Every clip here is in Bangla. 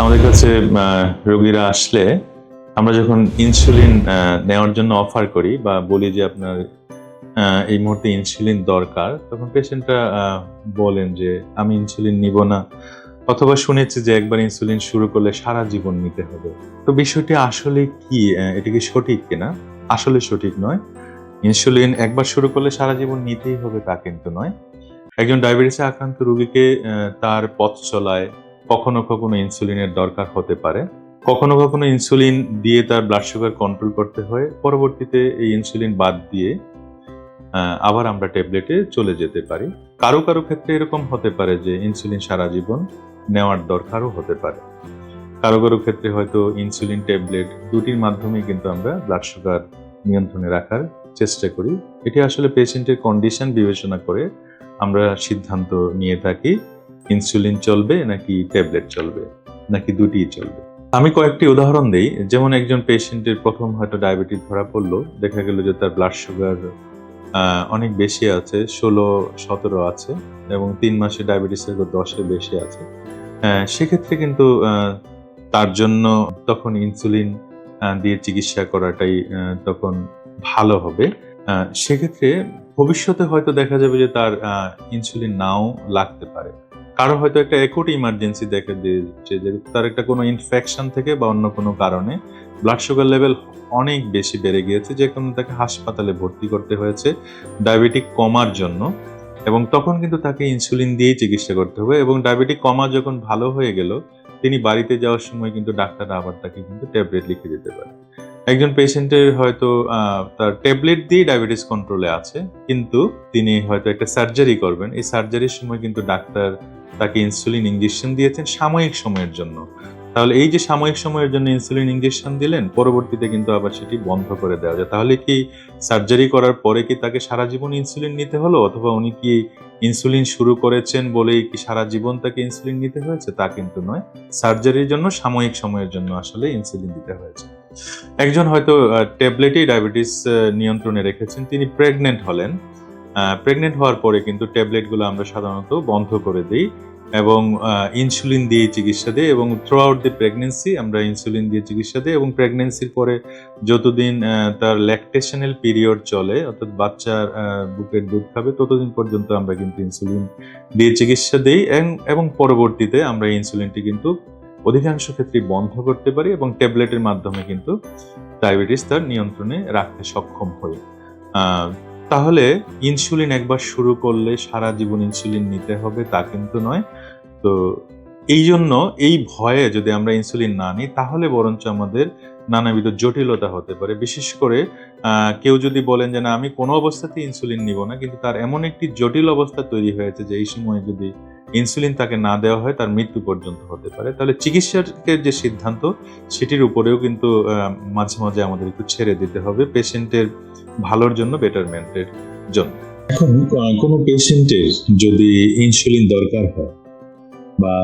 আমাদের কাছে রোগীরা আসলে আমরা যখন ইনসুলিন নেওয়ার জন্য অফার করি বা বলি যে আপনার এই মুহূর্তে ইনসুলিন দরকার, তখন পেশেন্টরা বলেন যে আমি ইনসুলিন নিব না। অথবা শুনেছি যে একবার ইনসুলিন শুরু করলে সারা জীবন নিতে হবে। তো বিষয়টি আসলে কি? এটা কি সঠিক কিনা? আসলে সঠিক নয়। ইনসুলিন একবার শুরু করলে সারা জীবন নিতেই হবে তা কিন্তু নয়। একজন ডায়াবেটিসে আক্রান্ত রোগীকে তার পথ চলায় কখনো কখনো ইনসুলিনের দরকার হতে পারে। কখনো কখনো ইনসুলিন দিয়ে তার ব্লাড সুগার কন্ট্রোল করতে হয়। পরবর্তীতে এই ইনসুলিন বাদ দিয়ে আবার আমরা ট্যাবলেটে চলে যেতে পারি। কারও কারও ক্ষেত্রে এরকম হতে পারে যে ইনসুলিন সারা জীবন নেওয়ার দরকারও হতে পারে। কারও কারও ক্ষেত্রে হয়তো ইনসুলিন ট্যাবলেট দুটির মাধ্যমে কিন্তু আমরা ব্লাড সুগার নিয়ন্ত্রণে রাখার চেষ্টা করি। এটি আসলে পেশেন্টের কন্ডিশন বিবেচনা করে আমরা সিদ্ধান্ত নিয়ে থাকি। ইনসুলিন চলবে নাকি ট্যাবলেট চলবে নাকি দুটিই চলবে? আমি কয়েকটি উদাহরণ দেই। যেমন একজন পেশেন্টের প্রথম হয়তো ডায়াবেটিস ধরা পড়ল দেখা গেল যে তার ব্লাড সুগার অনেক বেশি আছে ষোলো সতেরো আছে এবং তিন মাসে ডায়াবেটিসের দশে বেশি আছে। আহ, সেক্ষেত্রে কিন্তু তার জন্য তখন ইনসুলিন দিয়ে চিকিৎসা করাটাই তখন ভালো হবে। সেক্ষেত্রে ভবিষ্যতে হয়তো দেখা যাবে যে তার ইনসুলিন নাও লাগতে পারে। কারও হয়তো একটা একট ইমার্জেন্সি দেখা দিয়েছে, যে তার একটা কোনো ইনফেকশন থেকে বা অন্য কোনো কারণে ব্লাড সুগার লেভেল অনেক বেশি বেড়ে গিয়েছে, যে কারণে তাকে হাসপাতালে ভর্তি করতে হয়েছে ডায়াবেটিক কমার জন্য। এবং তখন কিন্তু তাকে ইনসুলিন দিয়েই চিকিৎসা করতে হবে এবং ডায়াবেটিক কমা যখন ভালো হয়ে গেল, তিনি বাড়িতে যাওয়ার সময় কিন্তু ডাক্তার আবার তাকে কিন্তু ট্যাবলেট লিখে দিতে পারে। একজন পেশেন্টের হয়তো তার ট্যাবলেট দিয়ে ডায়াবেটিস কন্ট্রোলে আছে, কিন্তু তিনি হয়তো একটা সার্জারি করবেন। এই সার্জারির সময় কিন্তু ডাক্তার তাকে ইনসুলিন ইঞ্জেকশন দিয়েছেন সাময়িক সময়ের জন্য। তাহলে এই যে সাময়িক সময়ের জন্য ইনসুলিন ইঞ্জেকশন দিলেন, পরবর্তীতে কিন্তু আবার সেটি বন্ধ করে দেওয়া যায়। তাহলে কি সার্জারি করার পরে কি তাকে সারা জীবন ইনসুলিন নিতে হলো? অথবা উনি কি ইনসুলিন শুরু করেছেন বলেই কি সারা জীবন তাকে ইনসুলিন নিতে হয়েছে? তা কিন্তু নয়। সার্জারির জন্য সাময়িক সময়ের জন্য আসলে ইনসুলিন দিতে হয়েছে। একজন হয়তো ট্যাবলেটেই ডায়াবেটিস নিয়ন্ত্রণে রেখেছেন। তিনি প্রেগনেন্ট হলেন। প্রেগনেন্ট হওয়ার পরে কিন্তু ট্যাবলেটগুলো আমরা সাধারণত বন্ধ করে দিই এবং ইনসুলিন দিয়ে চিকিৎসা দিই এবং থ্রু আউট দি প্রেগনেন্সি আমরা ইনসুলিন দিয়ে চিকিৎসা দিই এবং প্রেগনেন্সির পরে যতদিন তার ল্যাকটেশনাল পিরিয়ড চলে, অর্থাৎ বাচ্চার বুকের দুধ খাবে, ততদিন পর্যন্ত আমরা কিন্তু ইনসুলিন দিয়ে চিকিৎসা দিই এবং পরবর্তীতে আমরা ইনসুলিনটি কিন্তু অধিকাংশ ক্ষেত্রে বন্ধ করতে পারি এবং ট্যাবলেটের মাধ্যমে কিন্তু ডায়াবেটিস তার নিয়ন্ত্রণে রাখতে সক্ষম হই। তাহলে ইনসুলিন একবার শুরু করলে সারা জীবন ইনসুলিন নিতে হবে, তা কিন্তু নয়। তো এই জন্য এই ভয়ে যদি আমরা ইনসুলিন না নিই, তাহলে বরঞ্চ আমাদের নানাবিধ জটিলতা হতে পারে। বিশেষ করে কেউ যদি বলেন যে, না, আমি কোনো অবস্থাতেই ইনসুলিন নিব না। কিন্তু তার এমন একটি জটিল অবস্থা তৈরি হয়েছে যে, এই সময়ে যদি ইনসুলিন তাকে না দেওয়া হয়, তার মৃত্যু পর্যন্ত হতে পারে। তাহলে চিকিৎসকের যে সিদ্ধান্ত, সেটির উপরেও কিন্তু মাঝে মাঝে আমাদের একটু ছেড়ে দিতে হবে পেশেন্টের ভালোর জন্য বেটারমেন্টের জন্য। এখন কোনো পেশেন্টের যদি ইনসুলিন দরকার হয় বা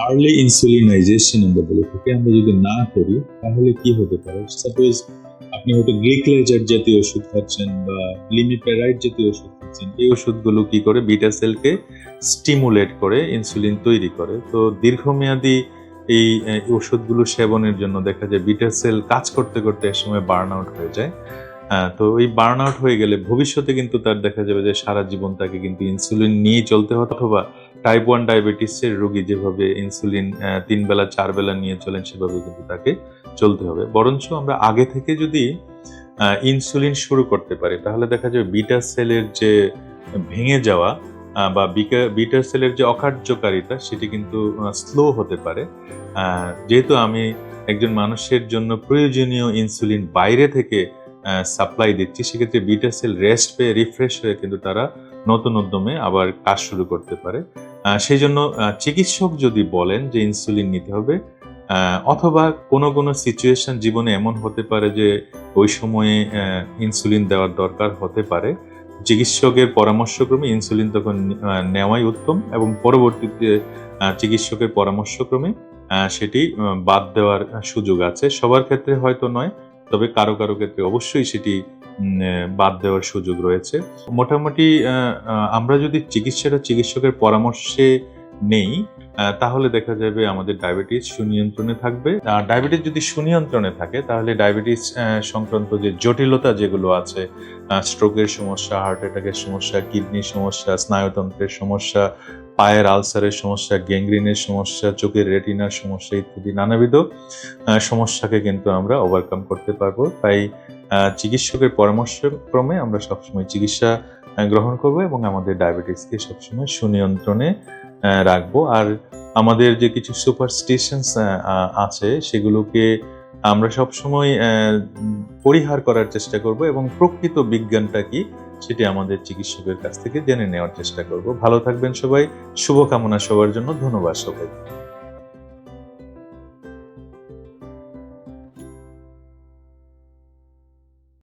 আর্লি ইনসুলিনাইজেশন আমরা বলে থাকি আমরা যদি না করি, তাহলে কি হতে পারে? সাপোজ আপনি হয়তো গ্লিকলেজার জাতীয় ওষুধ খাচ্ছেন বা লিমিপ্যারাইড জাতীয় ওষুধ খাচ্ছেন, এই ওষুধগুলো কি করে? বিটা সেলকে স্টিমুলেট করে ইনসুলিন তৈরি করে। তো দীর্ঘমেয়াদী এই ওষুধগুলো সেবনের জন্য দেখা যায় বিটা সেল কাজ করতে করতে এক সময় বার্ন আউট হয়ে যায়। আহ, তো এই বার্ন আউট হয়ে গেলে ভবিষ্যতে কিন্তু তার দেখা যাবে যে সারা জীবন তাকে কিন্তু ইনসুলিন নিয়ে চলতে হবে অথবা টাইপ ওয়ান ডায়াবেটিসের রোগী যেভাবে ইনসুলিন তিন বেলা চার বেলা নিয়ে চলেন সেভাবে কিন্তু তাকে চলতে হবে। বরঞ্চ আমরা আগে থেকে যদি ইনসুলিন শুরু করতে পারি তাহলে দেখা যাবে বিটা সেলের যে ভেঙে যাওয়া বা বিটা সেলের যে অকার্যকারিতা সেটি কিন্তু স্লো হতে পারে। যেহেতু আমি একজন মানুষের জন্য প্রয়োজনীয় ইনসুলিন বাইরে থেকে সাপ্লাই দিচ্ছি, সেক্ষেত্রে বিটা সেল রেস্ট পেয়ে রিফ্রেশ হয়ে কিন্তু তারা নতুন উদ্যমে আবার কাজ শুরু করতে পারে। সেই জন্য চিকিৎসক যদি বলেন যে ইনসুলিন নিতে হবে অথবা কোনো কোনো সিচুয়েশন জীবনে এমন হতে পারে যে ওই সময়ে ইনসুলিন দেওয়ার দরকার হতে পারে, চিকিৎসকের পরামর্শক্রমে ইনসুলিন তখন নেওয়াই উত্তম এবং পরবর্তীতে চিকিৎসকের পরামর্শক্রমে সেটি বাদ দেওয়ার সুযোগ আছে। সবার ক্ষেত্রে হয়তো নয় তবে কারও কারও ক্ষেত্রে অবশ্যই সেটি বাদ দেওয়ার সুযোগ রয়েছে। মোটামুটি আমরা যদি চিকিৎসাটা চিকিৎসকের পরামর্শে নেই তাহলে দেখা যাবে আমাদের ডায়াবেটিস সুনিয়ন্ত্রণে থাকবে। আর ডায়াবেটিস যদি সুনিয়ন্ত্রণে থাকে, তাহলে ডায়াবেটিস সংক্রান্ত যে জটিলতা যেগুলো আছে স্ট্রোকের সমস্যা হার্ট অ্যাটাকের সমস্যা কিডনির সমস্যা, স্নায়ুতন্ত্রের সমস্যা পায়ের আলসারের সমস্যা গ্যাংগ্রিনের সমস্যা, চোখের রেটিনার সমস্যা ইত্যাদি নানাবিধ সমস্যাকে কিন্তু আমরা ওভারকাম করতে পারব। তাই চিকিৎসকের পরামর্শক্রমে আমরা সবসময় চিকিৎসা গ্রহণ করব এবং আমাদের ডায়াবেটিসকে সবসময় সুনিয়ন্ত্রণে রাখব। আর আমাদের যে কিছু সুপারস্টিশনস আছে, সেগুলোকে আমরা সবসময় পরিহার করার চেষ্টা করব এবং প্রকৃত বিজ্ঞানটা কি সেটি আমাদের চিকিৎসকের কাছ থেকে জেনে নেওয়ার চেষ্টা করব। ভালো থাকবেন সবাই। শুভকামনা সবার জন্য। ধন্যবাদ সবাই